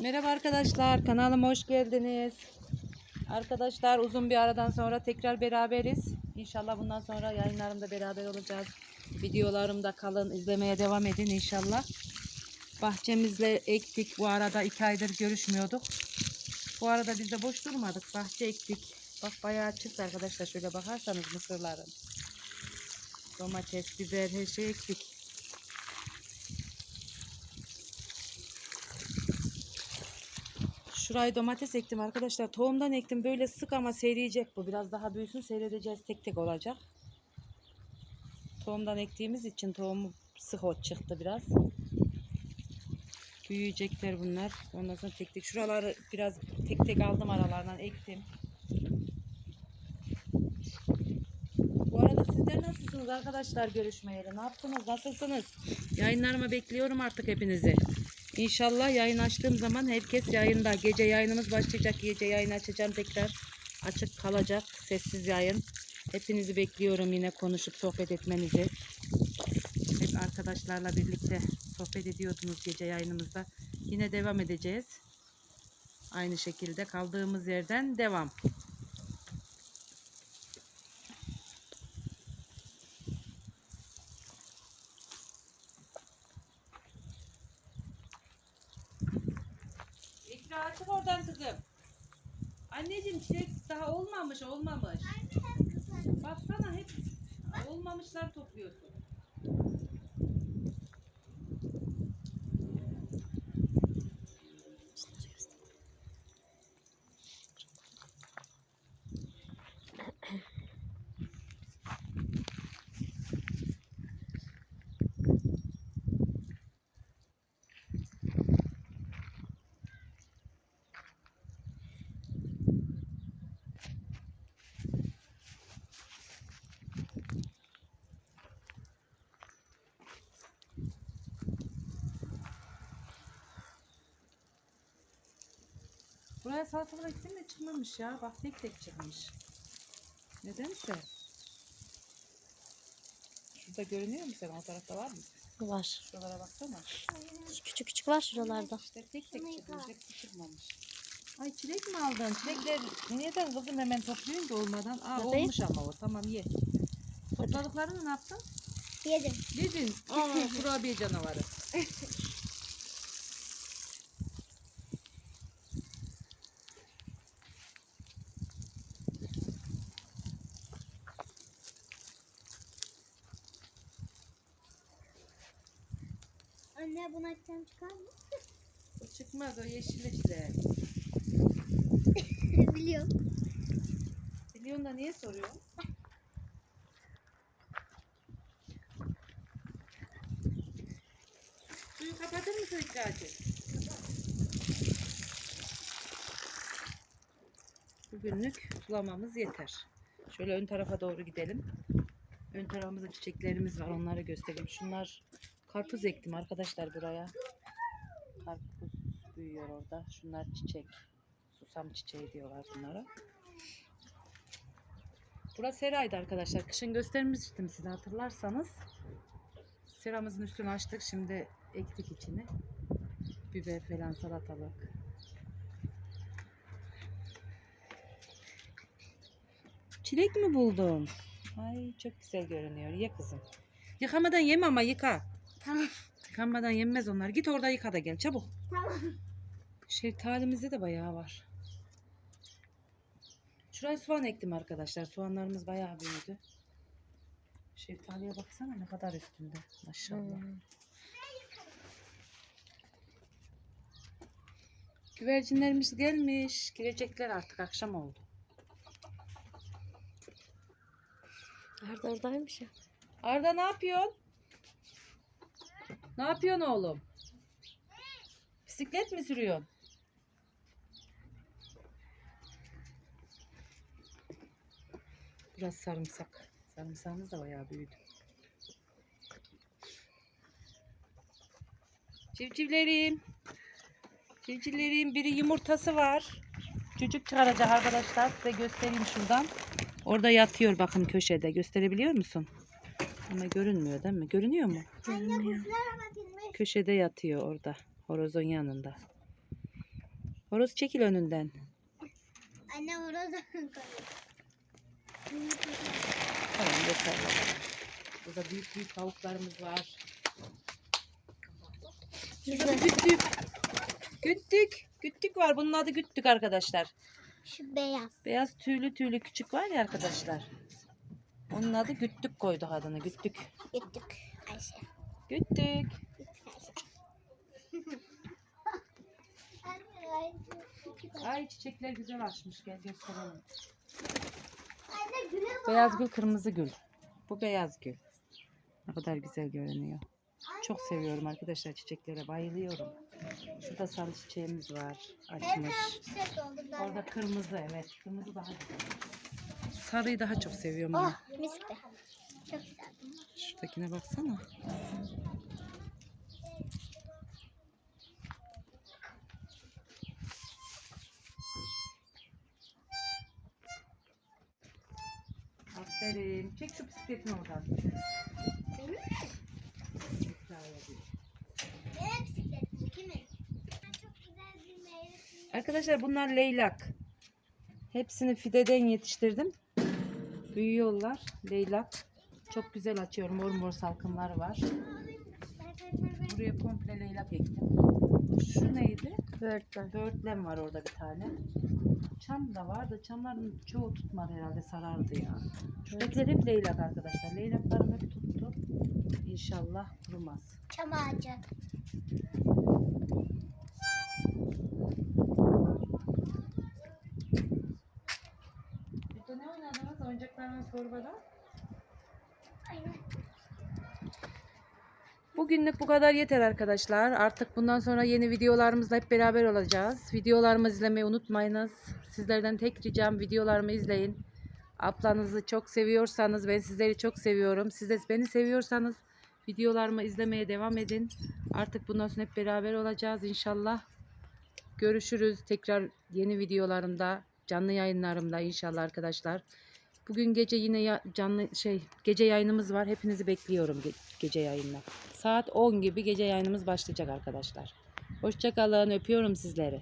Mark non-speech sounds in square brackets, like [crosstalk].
Merhaba arkadaşlar, kanalıma hoş geldiniz. Arkadaşlar uzun bir aradan sonra tekrar beraberiz. İnşallah bundan sonra yayınlarımda beraber olacağız. Videolarımda kalın, izlemeye devam edin inşallah. Bahçemizle ektik. Bu arada iki aydır görüşmüyorduk. Bu arada biz de boş durmadık. Bahçe ektik. Bak bayağı çıktı arkadaşlar. Şöyle bakarsanız mısırların. Domates, biber, her şey ektik. Şurayı domates ektim arkadaşlar. Tohumdan ektim. Böyle sık ama seriyecek bu. Biraz daha büyüsün seyredeceğiz. Tek tek olacak. Tohumdan ektiğimiz için tohumu sık ot çıktı biraz. Büyüyecekler bunlar. Ondan sonra tek tek. Şuraları biraz tek tek aldım aralarından ektim. Bu arada sizler nasılsınız arkadaşlar görüşmeyeli? Ne yaptınız? Nasılsınız? Yayınlarıma bekliyorum artık hepinizi. İnşallah yayın açtığım zaman herkes yayında. Gece yayınımız başlayacak. Gece yayın açacağım tekrar. Açık kalacak. Sessiz yayın. Hepinizi bekliyorum yine konuşup sohbet etmenizi. Hep arkadaşlarla birlikte sohbet ediyordunuz gece yayınımızda. Yine devam edeceğiz. Aynı şekilde kaldığımız yerden devam. Açık oradan kızım. Anneciğim çilek daha olmamış olmamış. Baksana hep olmamışlar topluyorsun. Salatalık ektim de çıkmamış ya. Bak tek tek çıkmış. Nedense. Şurada görünüyor mu sen? O tarafta var mı? Var. Şuralara baksana. Küçük küçük var şuralarda. İşte tek tek çıkmış. Hepsi çıkmamış. Ay çilek mi aldın? Çilekler neden kızım hemen topluyorsun ki olmadan? Aa Bakayım. olmuş ama o. Tamam ye. Topladıklarını ne yaptın? Yedim. Yedin. Aa [laughs] kurabiye canavarı. [laughs] Anne bunu açacağım çıkar mı? O çıkmaz o yeşil işte. [laughs] Biliyorum. Biliyorsun da niye soruyorsun? Suyu kapatır mısın İkracığım? Bugünlük sulamamız yeter. Şöyle ön tarafa doğru gidelim. Ön tarafımızda çiçeklerimiz var. Onları göstereyim. Şunlar karpuz ektim arkadaşlar buraya. Karpuz büyüyor orada. Şunlar çiçek. Susam çiçeği diyorlar bunlara. Burası seraydı arkadaşlar. Kışın göstermiştim size hatırlarsanız. Seramızın üstünü açtık. Şimdi ektik içini. Biber falan salatalık. Çilek mi buldun? Ay çok güzel görünüyor. Ye kızım. Yıkamadan yeme ama yıka. Tamam. Yıkanmadan yenmez onlar. Git orada yıka da gel çabuk. Tamam. Şeftalimizde de bayağı var. Şuraya soğan ektim arkadaşlar. Soğanlarımız bayağı büyüdü. Şeftaliye baksana ne kadar üstünde. Maşallah. Hmm. Güvercinlerimiz gelmiş. Girecekler artık akşam oldu. Arda oradaymış ya. Arda ne yapıyorsun? Ne yapıyorsun oğlum? Bisiklet mi sürüyorsun? Biraz sarımsak. Sarımsağımız da bayağı büyüdü. Civcivlerim. Civcivlerim biri yumurtası var. Çocuk çıkaracak arkadaşlar. Size göstereyim şuradan. Orada yatıyor bakın köşede. Gösterebiliyor musun? Ama görünmüyor değil mi? Görünüyor mu? Girmiş. Köşede yatıyor orada. Horozun yanında. Horoz çekil önünden. Anne horoz. Tamam yeter. Burada büyük büyük tavuklarımız var. Şurada güttük. Güttük. Güttük var. Bunun adı güttük arkadaşlar. Şu beyaz. Beyaz tüylü tüylü küçük var ya arkadaşlar. Onun adı güttük koyduk adını. Güttük. Gittik Ayşe. Güttük. Ay çiçekler güzel açmış. Gel gösterelim. Beyaz gül, kırmızı gül. Bu beyaz gül. Ne kadar güzel görünüyor. Çok seviyorum arkadaşlar çiçeklere. Bayılıyorum. Şurada sarı çiçeğimiz var. Açmış. Orada kırmızı evet. Kırmızı daha güzel. Sarıyı daha çok seviyorum. Oh mis. Çok güzel. Şuradakine baksana. Aferin. Çek şu bisikletini oradan. Benim mi? Benim bisikletim. Kimin? Çok güzel bir meyvesi. Arkadaşlar bunlar leylak. Hepsini fideden yetiştirdim. Büyüyorlar. Leylak. Çok güzel açıyor. Mor mor salkımlar var. Buraya komple leylak ektim. Şu neydi? Böğürtlen. Böğürtlen var orada bir tane. Çam da var da çamların çoğu tutmadı herhalde sarardı ya. Şuradakiler hep leylak arkadaşlar. Leylaklarım hep tuttu. İnşallah kurumaz. Çam ağacı. Burada ne torbada. Aynen. Bugünlük bu kadar yeter arkadaşlar. Artık bundan sonra yeni videolarımızla hep beraber olacağız. Videolarımı izlemeyi unutmayınız. Sizlerden tek ricam videolarımı izleyin. Ablanızı çok seviyorsanız ben sizleri çok seviyorum. Siz de beni seviyorsanız videolarımı izlemeye devam edin. Artık bundan sonra hep beraber olacağız inşallah. Görüşürüz tekrar yeni videolarımda, canlı yayınlarımda inşallah arkadaşlar. Bugün gece yine ya- canlı şey gece yayınımız var. Hepinizi bekliyorum ge- gece yayınına. Saat 10 gibi gece yayınımız başlayacak arkadaşlar. Hoşçakalın. Öpüyorum sizleri.